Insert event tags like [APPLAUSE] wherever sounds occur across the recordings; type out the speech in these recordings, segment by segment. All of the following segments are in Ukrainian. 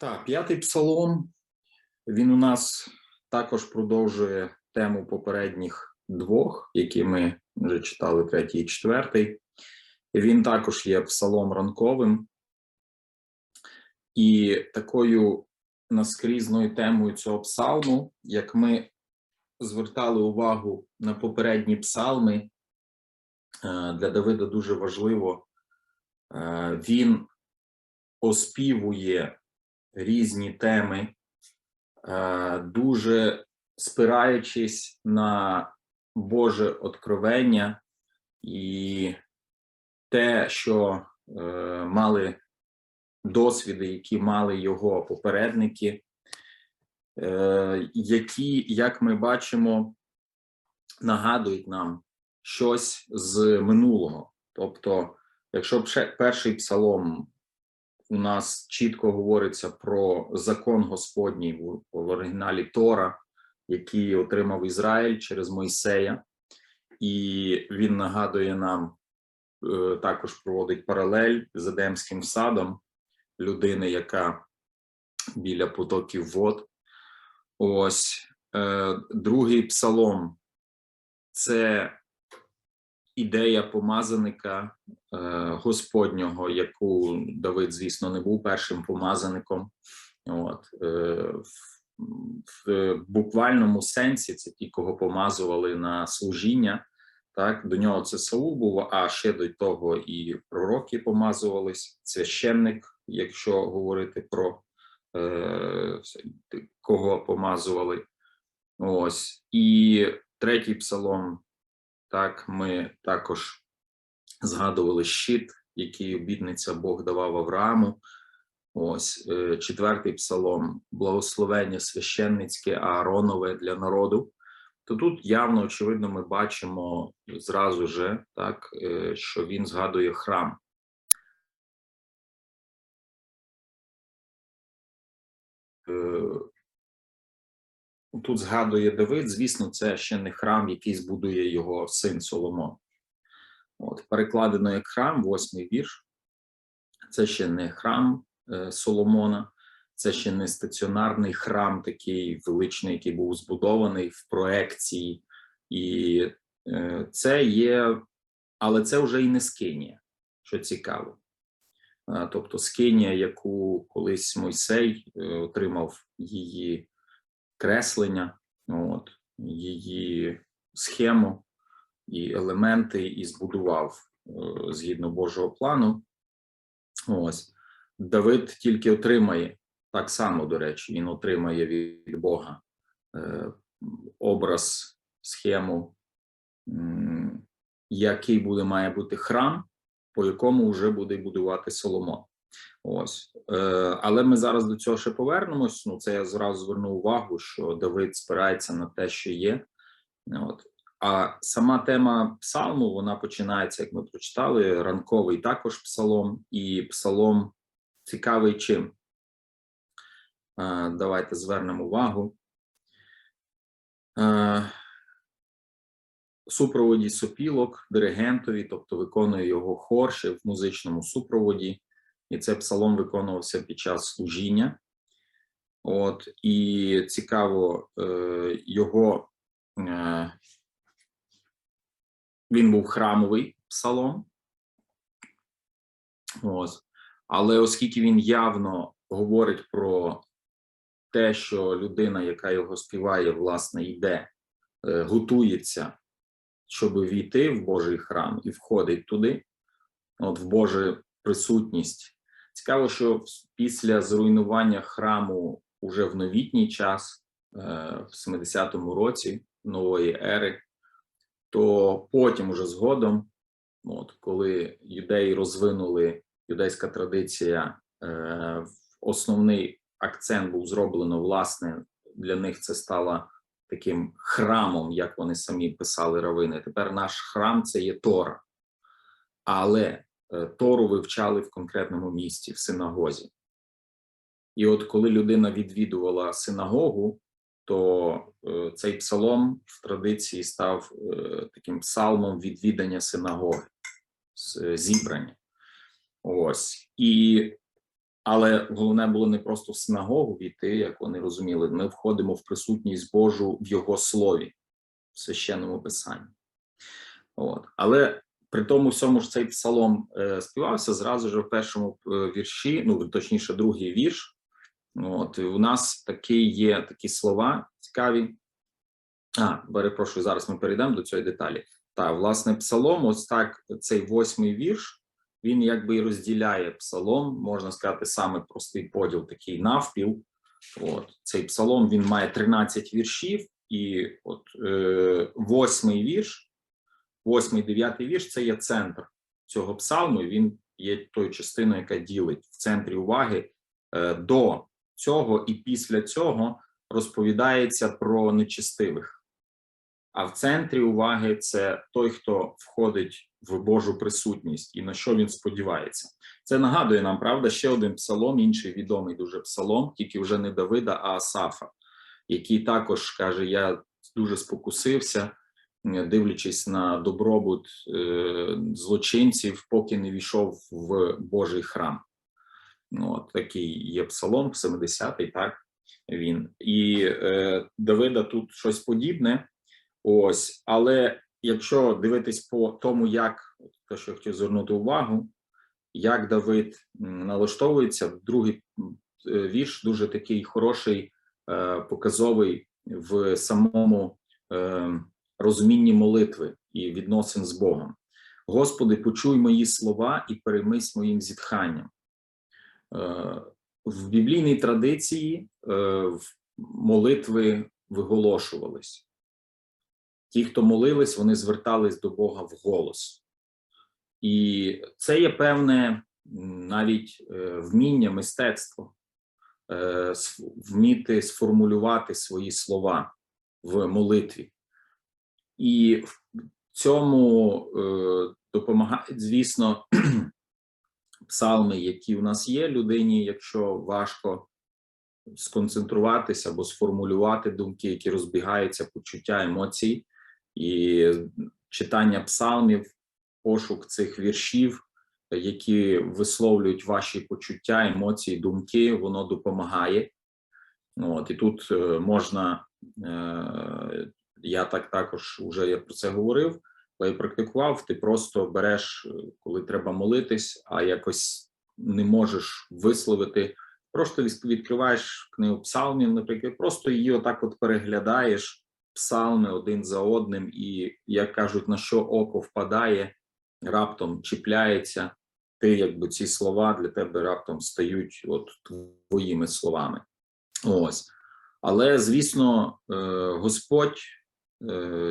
Так, п'ятий псалом. Він у нас також продовжує тему попередніх двох, які ми вже читали, третій і четвертий. Він також є псалом ранковим. І такою наскрізною темою цього псалму, як ми звертали увагу на попередні псалми, е, для Давида дуже важливо, е, він оспівує різні теми, е, дуже спираючись на Боже откровення і те, що е, мали досвіди, які мали його попередники, е, які, як ми бачимо, нагадують нам щось з минулого. Тобто, якщо перший псалом у нас чітко говориться про закон Господній в, в оригіналі Тора, який отримав Ізраїль через Мойсея, і він нагадує нам е, також проводить паралель з Едемським садом людини, яка біля потоків вод. Ось е, другий псалом це ідея помазаника е, Господнього, яку Давид, звісно, не був першим помазаником. От, е, в, буквальному сенсі це ті, кого помазували на служіння. Так, до нього це Саул був, а ще до того і пророки помазувались, священник, якщо говорити про е, кого помазували. Ось. І третій псалом, так, ми також згадували щит, який обітниця Бог давав Аврааму. Ось е, четвертий псалом, благословення священницьке Ааронове для народу. То тут явно, очевидно, ми бачимо зразу же, так, е, що він згадує храм. Тут згадує Давид, звісно, це ще не храм, який збудує його син Соломон. От, перекладено як храм, восьмий вірш. Це ще не храм е, Соломона, це ще не стаціонарний храм, такий величний, який був збудований в проекції, і е, це є, але це вже і не скинія, що цікаво. Е, тобто скинія, яку колись Мойсей е, отримав її креслення, от, її схему і елементи, і збудував е, згідно Божого плану. Ось Давид тільки отримає так само, до речі, він отримає від Бога е, образ, схему, який буде має бути храм, по якому вже буде будувати Соломон. Ось, е, але ми зараз до цього ще повернемось. Ну, це я зразу зверну увагу, що Давид спирається на те, що є. От. А сама тема псалму вона починається, як ми прочитали, ранковий також псалом, і псалом цікавий чим. Е, давайте звернемо увагу. Е, супроводі сопілок, диригентові, тобто виконує його хор ще в музичному супроводі і цей псалом виконувався під час служіння. От і цікаво, е, його е, він був храмовий псалом. Ось. Але оскільки він явно говорить про те, що людина, яка його співає, власне, йде, е, готується, щоб війти в Божий храм і входить туди, от в Божу присутність. Цікаво, що після зруйнування храму уже в новітній час, е, в 70-му році нової ери, то потім, уже згодом, от коли юдеї розвинули юдейська традиція, е, основний акцент був зроблено власне для них це стало таким храмом, як вони самі писали равини. Тепер наш храм це є Тора. Але Тору вивчали в конкретному місці, в синагозі. І от коли людина відвідувала синагогу, то е, цей псалом в традиції став е, таким псалмом відвідання синагоги, зібрання. Ось. І Але головне було не просто в синагогу війти, як вони розуміли. Ми входимо в присутність Божу в Його слові, в священному писанні. От. Але при тому всьому ж цей псалом е, співався зразу ж в першому е, вірші, ну точніше, другий вірш. От і у нас такі є такі слова цікаві. А, перепрошую, зараз ми перейдемо до цієї деталі. Та, власне, псалом, ось так, цей восьмий вірш, він якби і розділяє псалом, можна сказати, саме простий поділ, такий навпіл. От цей псалом він має 13 віршів, і от е, восьмий вірш, восьмий, дев'ятий вірш це є центр цього псалму. Він є тою частиною, яка ділить в центрі уваги е, до цього, і після цього розповідається про нечестивих. А в центрі уваги це той, хто входить в Божу присутність і на що він сподівається. Це нагадує нам, правда, ще один псалом, інший відомий дуже псалом, тільки вже не Давида, а Асафа, який також каже: Я дуже спокусився, дивлячись на добробут е, злочинців, поки не війшов в Божий храм. Ну, от такий є псалом, 70-й, так він. І е, Давида тут щось подібне. Ось, але якщо дивитись по тому, як те, що я хотів звернути увагу, як Давид налаштовується, другий е, вірш дуже такий хороший, е, показовий в самому е, розумінні молитви і відносин з Богом. Господи, почуй мої слова і переймись моїм зітханням. Е, В біблійній традиції е, молитви виголошувались. Ті, хто молились, вони звертались до Бога в голос. І це є певне навіть е, вміння, мистецтво, вміти сформулювати свої слова в молитві. І в цьому е, допомагають, звісно, [CLEARS THROAT] псалми, які у нас є людині, якщо важко сконцентруватися або сформулювати думки, які розбігаються, почуття, емоції, і читання псалмів, пошук цих віршів, які висловлюють ваші почуття, емоції, думки, воно допомагає. От і тут е, можна, е, я так також вже я про це говорив, коли практикував, ти просто береш, е, коли треба молитись, а якось не можеш висловити. Просто відкриваєш книгу псалмів, наприклад, просто її отак от переглядаєш псалми один за одним, і як кажуть, на що око впадає, раптом чіпляється. Ти, якби ці слова для тебе раптом стають от твоїми словами. Ось. Але, звісно, е, Господь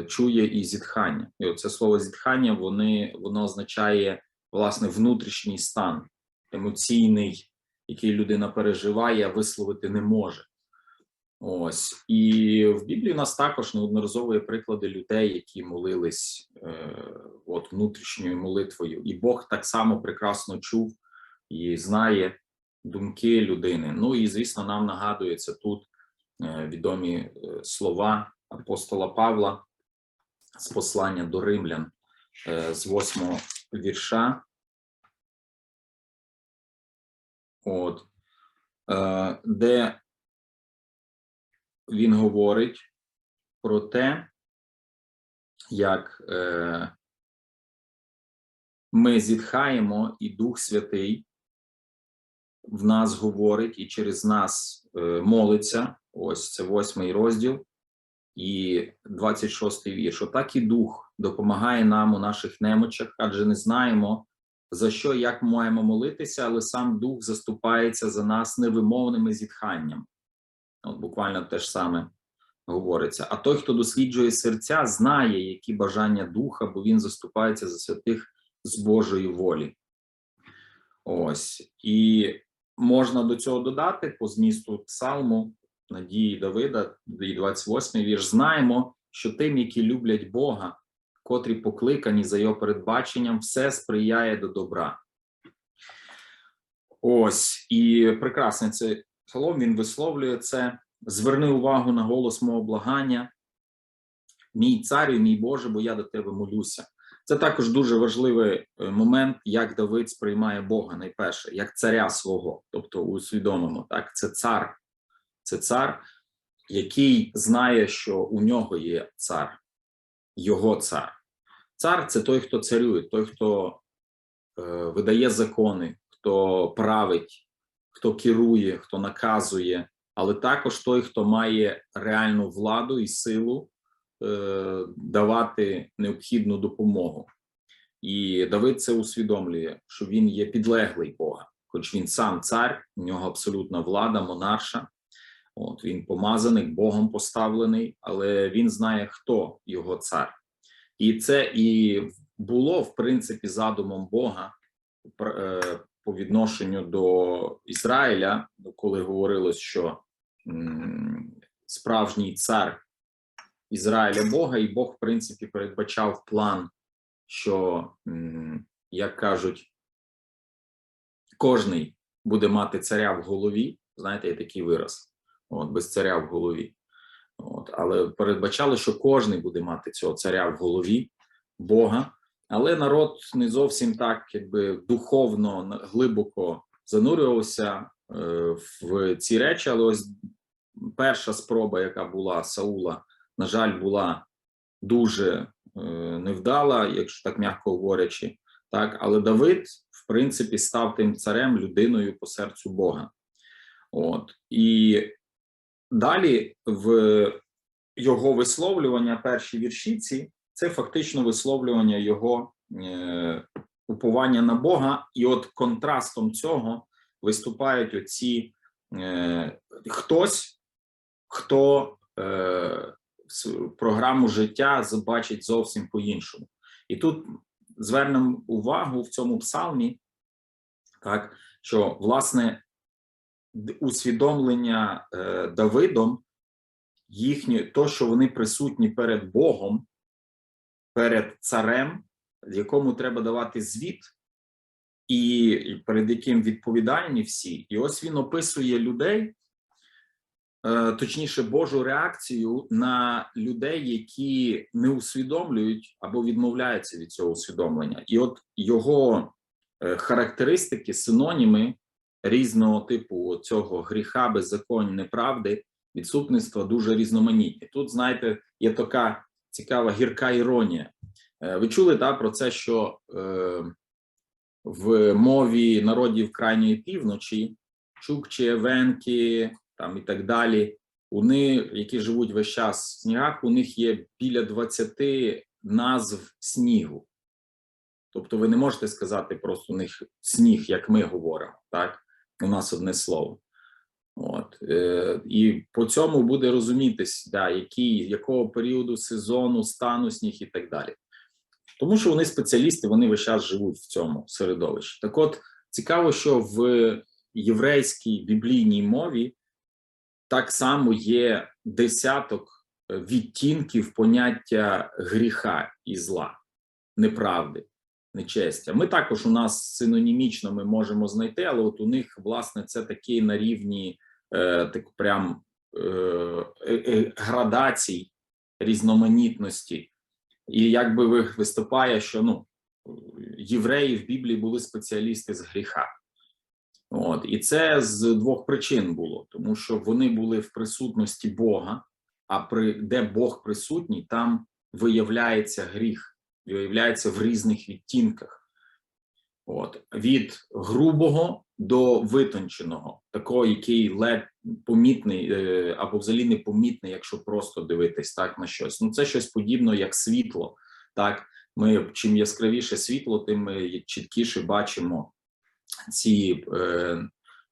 чує і зітхання. І оце слово зітхання вони, воно означає власне внутрішній стан, емоційний, який людина переживає, а висловити не може. Ось і в Біблії у нас також неодноразово є приклади людей, які молились е, от внутрішньою молитвою, і Бог так само прекрасно чув і знає думки людини. Ну і звісно, нам нагадується тут е, відомі е, слова апостола Павла з послання до римлян е, з восьмого вірша. От, е, де він говорить про те, як е, ми зітхаємо, і Дух Святий в нас говорить і через нас молиться. Ось це восьмий розділ і 26 вірш. Отак і Дух допомагає нам у наших немочах, адже не знаємо, за що і як маємо молитися, але сам Дух заступається за нас невимовними зітханням. От буквально те ж саме говориться. А той, хто досліджує серця, знає, які бажання духа, бо він заступається за святих з Божої волі. Ось і можна до цього додати по змісту псалму надії Давида, і 28 вірш. Знаємо, що тим, які люблять Бога, котрі покликані за його передбаченням, все сприяє до добра. Ось і прекрасний цей псалом, він висловлює це. Зверни увагу на голос мого благання. Мій царю, мій Боже, бо я до тебе молюся. Це також дуже важливий е, момент, як Давид сприймає Бога найперше, як царя свого. Тобто, усвідомимо, так, це цар, це цар, який знає, що у нього є цар, його цар. Цар це той, хто царює, той, хто е, видає закони, хто править, хто керує, хто наказує, але також той, хто має реальну владу і силу е, давати необхідну допомогу. І Давид це усвідомлює, що він є підлеглий Бога, хоч він сам цар, у нього абсолютна влада, монарша. От він помазаний, Богом поставлений, але він знає, хто його цар. І це і було в принципі задумом Бога е, по відношенню до Ізраїля, коли говорилось, що справжній цар Ізраїля Бога, і Бог, в принципі, передбачав план, що, як кажуть, кожний буде мати царя в голові. Знаєте, є такий вираз, от без царя в голові. От, але передбачали, що кожний буде мати цього царя в голові Бога. Але народ не зовсім так, якби духовно глибоко занурювався е, в ці речі. Але ось перша спроба, яка була Саула, на жаль, була дуже е, невдала, якщо так м'яко говорячи. Так, але Давид, в принципі, став тим царем, людиною по серцю Бога. От і далі в його висловлювання, перші вірші ці, це фактично висловлювання його е, уповання на Бога, і от контрастом цього виступають оці е, хтось, хто е, програму життя забачить зовсім по-іншому. І тут звернемо увагу в цьому псалмі, так що власне усвідомлення е, Давидом їхнє, то, що вони присутні перед Богом, перед царем, якому треба давати звіт, і і перед яким відповідальні всі. І ось він описує людей, е, точніше, Божу реакцію на людей, які не усвідомлюють або відмовляються від цього усвідомлення. І от його е, характеристики, синоніми різного типу цього гріха, беззаконня, неправди, відсутництва дуже різноманітні. Тут, знаєте, є така цікава гірка іронія. Е, Ви чули та, про це, що е, в мові народів крайньої півночі, чукчі, евенки там і так далі, вони, які живуть весь час в снігах, у них є біля 20 назв снігу. Тобто ви не можете сказати просто у них сніг, як ми говоримо, так? У нас одне слово. От е, і по цьому буде розумітись, да, який, якого періоду сезону, стану сніг і так далі. Тому що вони спеціалісти, вони весь час живуть в цьому середовищі. Так от цікаво, що в єврейській біблійній мові так само є десяток е, відтінків поняття гріха і зла, неправди, нечестя. Ми також у нас синонімічно ми можемо знайти, але от у них, власне, це такі на рівні е, так прям е, е, е, градацій різноманітності. І якби ви виступає, що ну євреї в Біблії були спеціалісти з гріха. От і це з двох причин було, тому що вони були в присутності Бога, а при де Бог присутній, там виявляється гріх, виявляється в різних відтінках. От від грубого до витонченого, такого, який ледь помітний е, або взагалі непомітний, якщо просто дивитись так на щось. Ну це щось подібне, як світло. Так, ми чим яскравіше світло, тим ми чіткіше бачимо ці, е,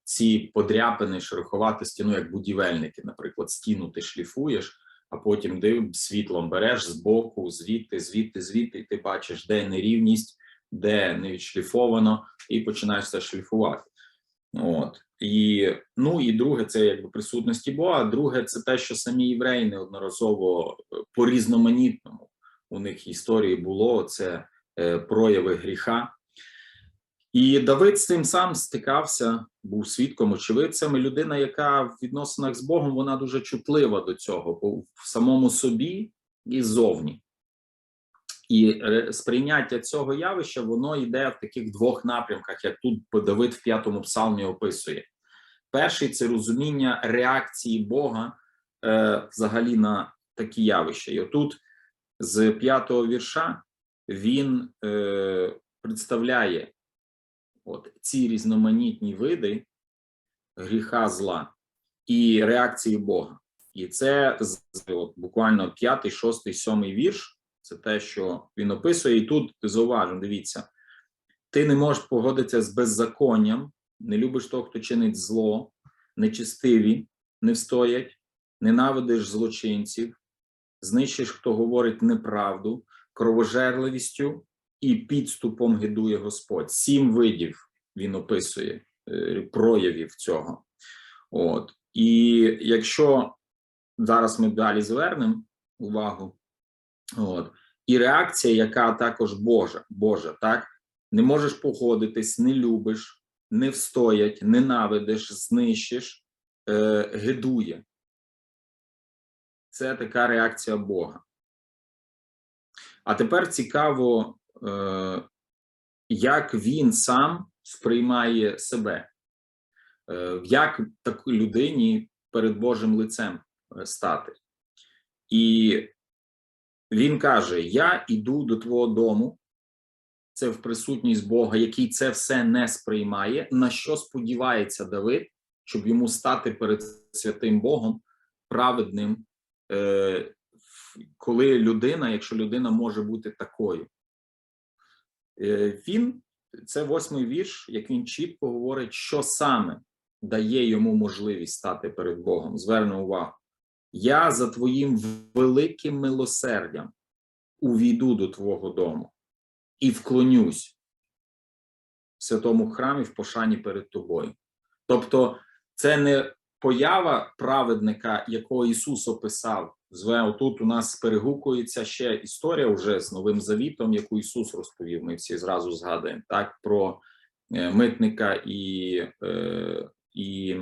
ці подряпини шероховатості, ну як будівельники, наприклад, стіну ти шліфуєш, а потім див світлом береш з боку, звідти, звідти, звідти, ти бачиш, де нерівність, де не відшліфовано, і починаєш це шліфувати. От і ну і друге, це якби присутності Бога. Друге, це те, що самі євреї неодноразово е, по різноманітному у них історії було це е, прояви гріха. І Давид цим сам стикався, був свідком, очевидцем. Людина, яка в відносинах з Богом, вона дуже чутлива до цього, бо в самому собі і ззовні. І е, сприйняття цього явища воно йде в таких двох напрямках, як тут Давид в п'ятому псалмі описує. Перший це розуміння реакції Бога е, взагалі на такі явища. І отут з п'ятого вірша він е, представляє от ці різноманітні види гріха зла і реакції Бога. І це от, буквально п'ятий, шостий, сьомий вірш. Це те, що він описує, і тут зауважимо, дивіться, ти не можеш погодитися з беззаконням, не любиш того, хто чинить зло, нечистиві не встоять, ненавидиш злочинців, знищиш, хто говорить неправду, кровожерливістю і підступом гидує Господь. Сім видів він описує е, проявів цього. От і якщо зараз ми далі звернемо увагу, от і реакція, яка також Божа, Божа, так не можеш погодитись, не любиш, не встоять, ненавидиш, знищиш, е, гидує. Це така реакція Бога. А тепер цікаво, як він сам сприймає себе, е, як такій людині перед Божим лицем е, стати. І він каже: Я іду до твого дому, це в присутність Бога, який це все не сприймає. На що сподівається Давид, щоб йому стати перед святим Богом праведним, е, коли людина, якщо людина може бути такою. Е, він, це восьмий вірш, як він чітко говорить, що саме дає йому можливість стати перед Богом. Зверну увагу. Я за твоїм великим милосердям увійду до твого дому і вклонюсь в святому храмі в пошані перед тобою. Тобто, це не поява праведника, якого Ісус описав. Тут у нас перегукується ще історія вже з Новим Завітом, яку Ісус розповів. Ми всі зразу згадуємо так про е, митника і, е, і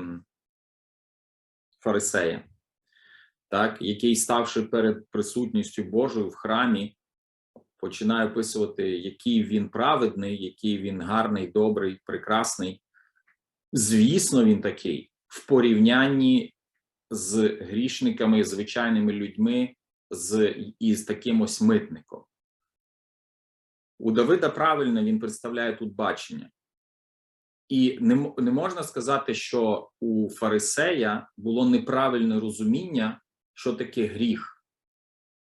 фарисея, так, який, ставши перед присутністю Божою в храмі, починає описувати, який він праведний, який він гарний, добрий, прекрасний. Звісно, він такий в порівнянні з грішниками, звичайними людьми, з із таким ось митником. У Давида правильно він представляє тут бачення. І не, не можна сказати, що у фарисея було неправильне розуміння, що таке гріх.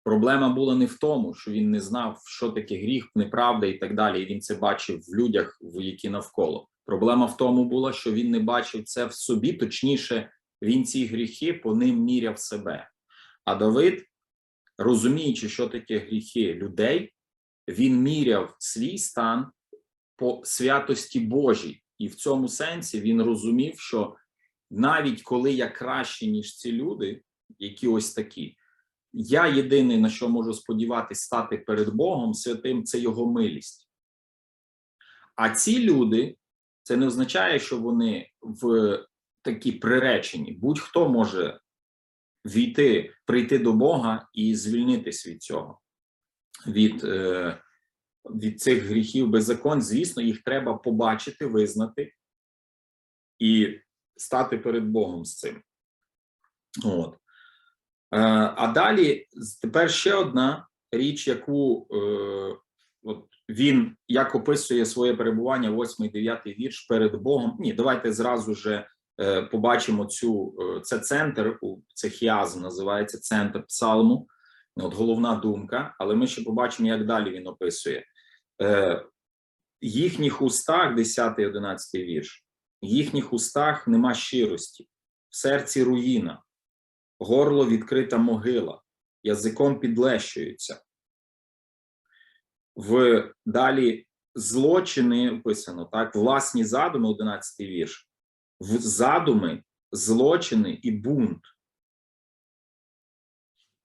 Проблема була не в тому, що він не знав, що таке гріх, неправда і так далі. І він це бачив в людях, які навколо. Проблема в тому була, що він не бачив це в собі, точніше, він ці гріхи по ним міряв себе. А Давид, розуміючи, що таке гріхи людей, він міряв свій стан по святості Божій, і в цьому сенсі він розумів, що навіть коли я краще, ніж ці люди, які ось такі, я єдиний на що можу сподіватися стати перед Богом святим, це його милість. А ці люди, це не означає, що вони в такі приречені. Будь-хто може війти, прийти до Бога і звільнитись від цього, від, е, від цих гріхів беззаконь. Звісно, їх треба побачити, визнати і стати перед Богом з цим. От. Е, а далі тепер ще одна річ, яку е, от він як описує своє перебування, 8-9 вірш перед Богом. Ні, давайте зразу же побачимо цю е, це центр, це хіазм називається центр псалму. От головна думка, але ми ще побачимо, як далі він описує. Е, їхніх устах, 10-11 вірш, в їхніх устах нема щирості, в серці руїна, горло відкрита могила, язиком підлещуються. В далі злочини описано так, власні задуми, 11 вірш, в задуми, злочини і бунт.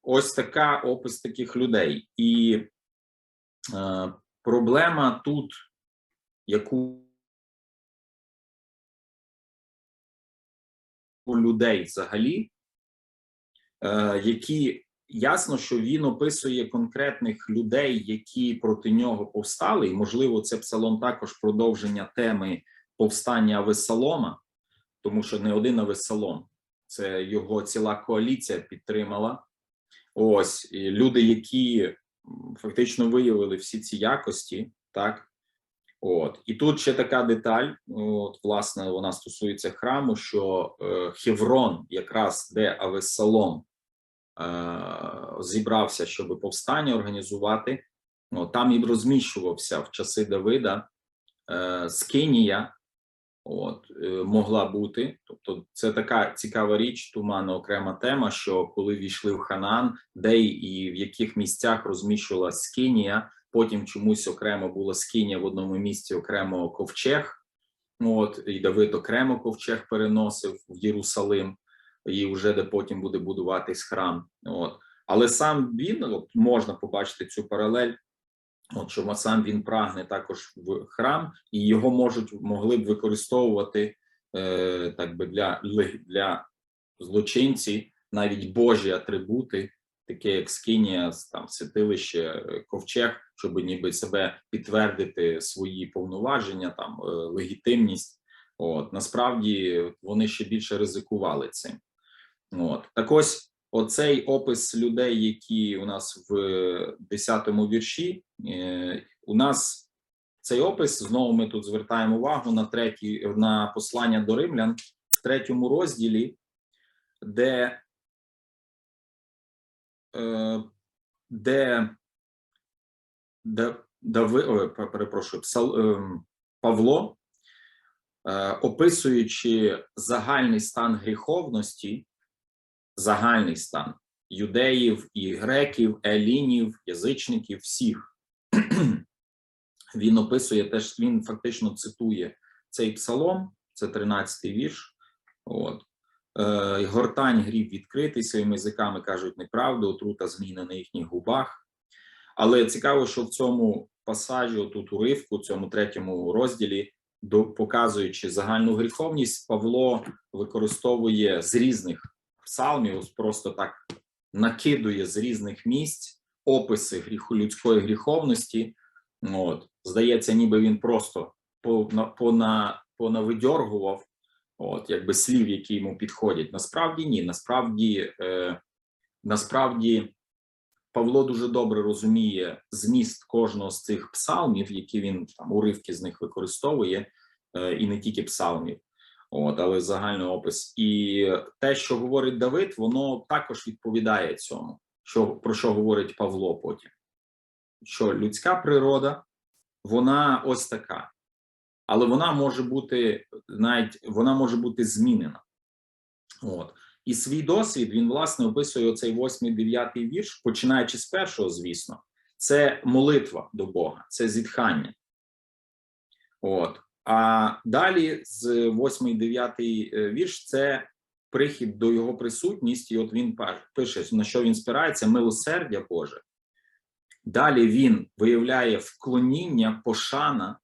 Ось така опис таких людей. І е, проблема тут, яку у людей взагалі, е, які ясно, що він описує конкретних людей, які проти нього повстали, і можливо, це псалом також продовження теми повстання Авесалома, тому що не один Авесалом, це його ціла коаліція підтримала. Ось і люди, які фактично виявили всі ці якості, так от і тут ще така деталь. От, власне, вона стосується храму, що е, Хеврон, якраз де Авесалом е, зібрався, щоб повстання організувати. Ну, там і розміщувався в часи Давида е, Скинія, от е, могла бути. Тобто, це така цікава річ, туманна окрема тема. Що коли війшли в Ханан, де і в яких місцях розміщувалася Скинія, потім чомусь окремо була Скинія в одному місці, окремо ковчег. От і Давид окремо ковчег переносив в Єрусалим, і вже де потім буде будуватись храм. От але сам він от можна побачити цю паралель. От що сам він прагне також в храм, і його можуть могли б використовувати е, так би для, для злочинці навіть божі атрибути, таке як скинія, там святилище, е, ковчег, щоб ніби себе підтвердити свої повноваження, там е, легітимність. От насправді вони ще більше ризикували цим. От так ось оцей опис людей, які у нас в 10-му вірші, е, у нас цей опис знову ми тут звертаємо увагу на третій на послання до римлян в третьому розділі, де е, де, де Дави, перепрошую, Псал, е, Павло, е, описуючи загальний стан гріховності, загальний стан юдеїв і греків, елінів, язичників, всіх. [CLEARS THROAT] Він описує теж, він фактично цитує цей псалом, це 13-й вірш. От. Е, Гортань гріб відкритий, своїми язиками кажуть неправду, отрута зміна на їхніх губах. Але цікаво, що в цьому пасажі, тут уривку, в цьому третьому розділі, показуючи загальну гріховність, Павло використовує з різних псалмів, просто так накидує з різних місць описи гріху людської гріховності. От здається, ніби він просто пона, понавидьоргував, от якби слів, які йому підходять. Насправді ні. Насправді, е, насправді, Павло дуже добре розуміє зміст кожного з цих псалмів, які він там уривки з них використовує, е, і не тільки псалмів. От, але загальний опис, і те, що говорить Давид, воно також відповідає цьому, що про що говорить Павло потім. Що людська природа, вона ось така, але вона може бути навіть вона може бути змінена. От і свій досвід він власне описує оцей восьмий дев'ятий вірш, починаючи з першого, звісно, це молитва до Бога, це зітхання. От а далі з 8 9 е, вірш це прихід до його присутності. От він пише, на що він спирається: милосердя Боже. Далі він виявляє вклоніння, пошана,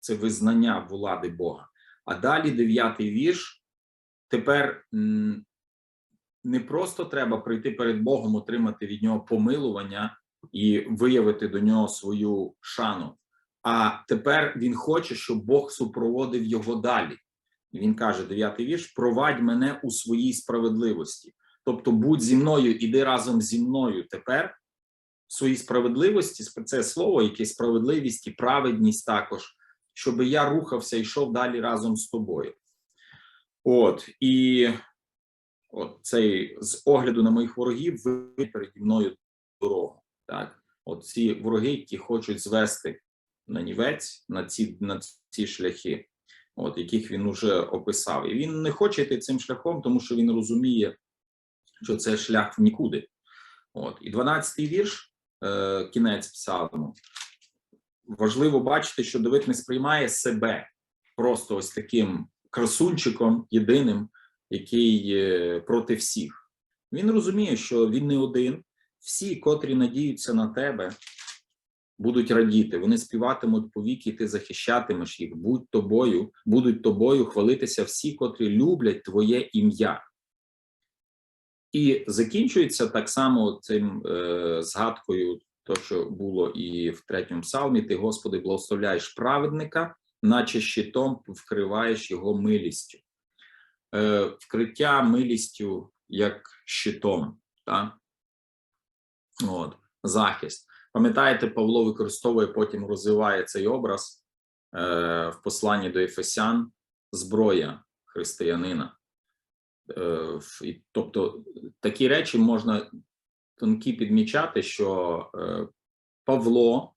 це визнання влади Бога. А далі дев'ятий вірш. Тепер не просто треба прийти перед Богом, отримати від нього помилування і виявити до нього свою шану. А тепер він хоче, щоб Бог супроводив його далі. Він каже: дев'ятий вірш: провадь мене у своїй справедливості. Тобто, будь зі мною, іди разом зі мною тепер. В своїй справедливості це слово, яке справедливість і праведність також, щоб я рухався йшов далі разом з тобою. От і от цей з огляду на моїх ворогів, ви переді мною дорогу. Так, от ці вороги, які хочуть звести нанівець на ці на ці шляхи, от яких він уже описав, і він не хоче йти цим шляхом, тому що він розуміє, що це шлях в нікуди. От і 12-й вірш, е, кінець псалму. Важливо бачити, що Давид не сприймає себе просто ось таким красунчиком єдиним, який проти всіх. Він розуміє, що він не один. Всі, котрі надіються на тебе, будуть радіти, вони співатимуть повіки, ти захищатимеш їх, будь тобою, будуть тобою хвалитися всі, котрі люблять твоє ім'я. І закінчується так само цим е, згадкою, то що було і в третьому псалмі: ти, Господи, благословляєш праведника, наче щитом вкриваєш його милістю. Е, вкриття милістю як щитом, так? От, захист. Пам'ятаєте, Павло використовує потім розвиває цей образ е, в посланні до Ефесян зброя християнина. Е, і, тобто такі речі можна тонкі підмічати, що е, Павло,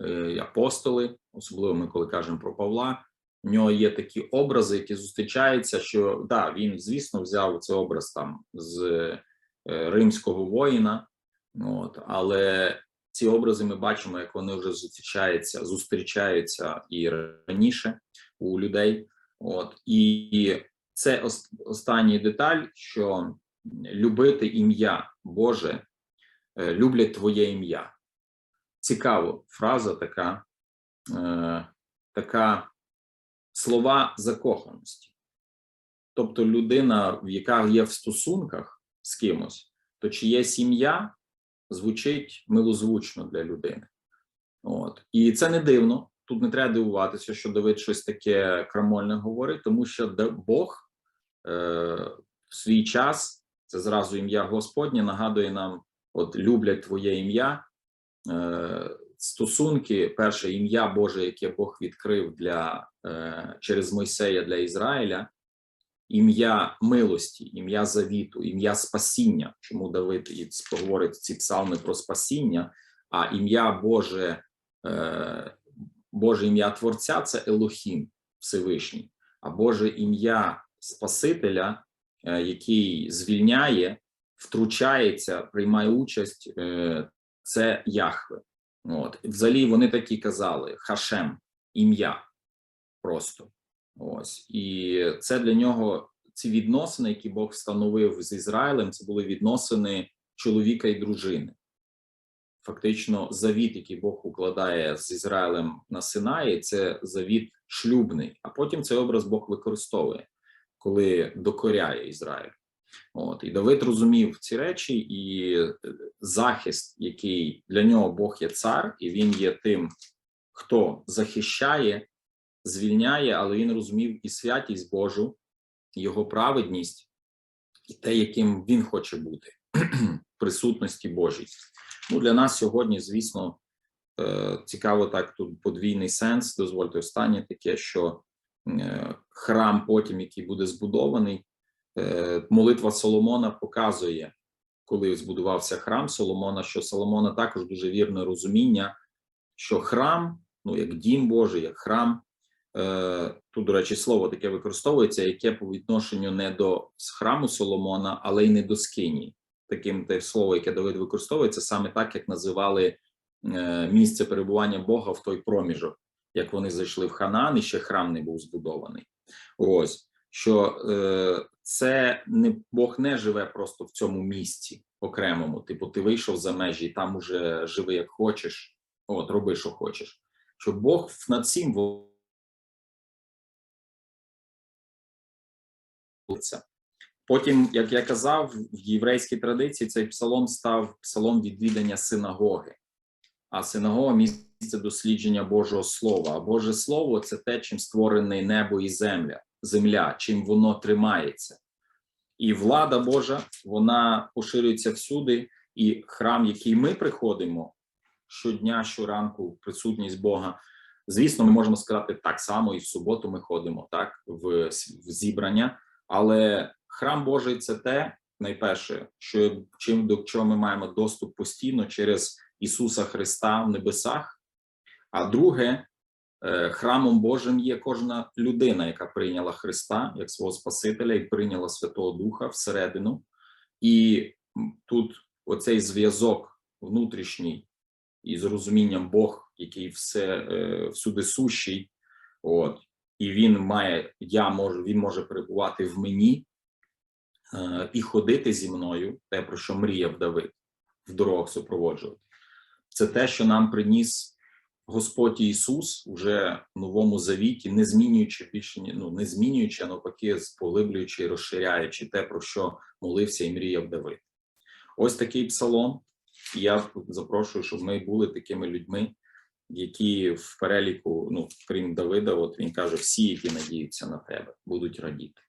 е, апостоли, особливо ми коли кажемо про Павла, в нього є такі образи, які зустрічаються, що да, він, звісно, взяв цей образ там з е, римського воїна, от, але ці образи ми бачимо, як вони вже зустрічаються, зустрічаються і раніше у людей. От і це остання деталь, що любити ім'я Боже, е, люблять твоє ім'я. Цікава фраза така, е, така слова закоханості. Тобто людина, яка є в стосунках з кимось, то чиє сім'я звучить милозвучно для людини. От. І це не дивно. Тут не треба дивуватися, що Давид щось таке крамольне говорить, тому що Бог е, в свій час, це зразу ім'я Господнє, нагадує нам: от люблять твоє ім'я. Е, стосунки, перше ім'я Боже, яке Бог відкрив для е, через Мойсея для Ізраїля, ім'я милості, ім'я завіту, ім'я спасіння. Чому Давид і говорить ці псалми про спасіння, а ім'я Боже, е, Боже ім'я Творця це Елохім Всевишній, а Боже ім'я Спасителя, е, який звільняє, втручається, приймає участь, е, це Яхве. От. Взагалі вони такі казали: Хашем, ім'я просто. Ось і це для нього ці відносини, які Бог встановив з Ізраїлем, це були відносини чоловіка і дружини. Фактично, завіт, який Бог укладає з Ізраїлем на Синаї, це завіт шлюбний. А потім цей образ Бог використовує, коли докоряє Ізраїль. От і Давид розумів ці речі, і е, захист, який для нього Бог є цар, і він є тим, хто захищає, звільняє, але він розумів і святість Божу, його праведність, і те, яким він хоче бути в [CLEARS THROAT] присутності Божій. Ну для нас сьогодні, звісно, е, цікаво так. Тут подвійний сенс. Дозвольте останнє таке, що е, храм, потім який буде збудований. Е, Молитва Соломона показує, коли збудувався храм Соломона, що Соломона також дуже вірне розуміння, що храм, ну як дім Божий, як храм, тут, до речі, слово таке використовується, яке по відношенню не до храму Соломона, але й не до скині. Таким те слово, яке Давид використовується, саме так, як називали е, місце перебування Бога в той проміжок, як вони зайшли в Ханан, і ще храм не був збудований. Ось що е, це не Бог не живе просто в цьому місці окремому. Типу, ти вийшов за межі, і там уже живи як хочеш, от роби, що хочеш. Що Бог над цим волиться. Потім, як я казав, в єврейській традиції цей псалом став псалом відвідання синагоги, а синагога місце дослідження Божого Слова. А Боже Слово це те, чим створений небо і земля, земля, чим воно тримається. І влада Божа вона поширюється всюди, і храм, який ми приходимо щодня, щоранку, присутність Бога. Звісно, ми можемо сказати так само, і в суботу ми ходимо так в, в зібрання, але храм Божий це те найперше, що чим до чого ми маємо доступ постійно через Ісуса Христа в небесах. А друге, е, храмом Божим є кожна людина, яка прийняла Христа як свого Спасителя і прийняла Святого Духа всередину. І тут оцей зв'язок внутрішній із розумінням Бог, який все е, всюди сущий, от і він має, я можу, він може перебувати в мені е, і ходити зі мною, те, про що мріяв Давид, в дорогах супроводжувати. Це те, що нам приніс Господь Ісус уже в новому завіті, не змінюючи більше ну, не змінюючи, а навпаки, поглиблюючи і розширяючи те, про що молився і мріяв Давид. Ось такий псалом. І Я запрошую, щоб ми були такими людьми, які в переліку, ну крім Давида, от він каже, всі, які надіються на тебе, будуть радіти.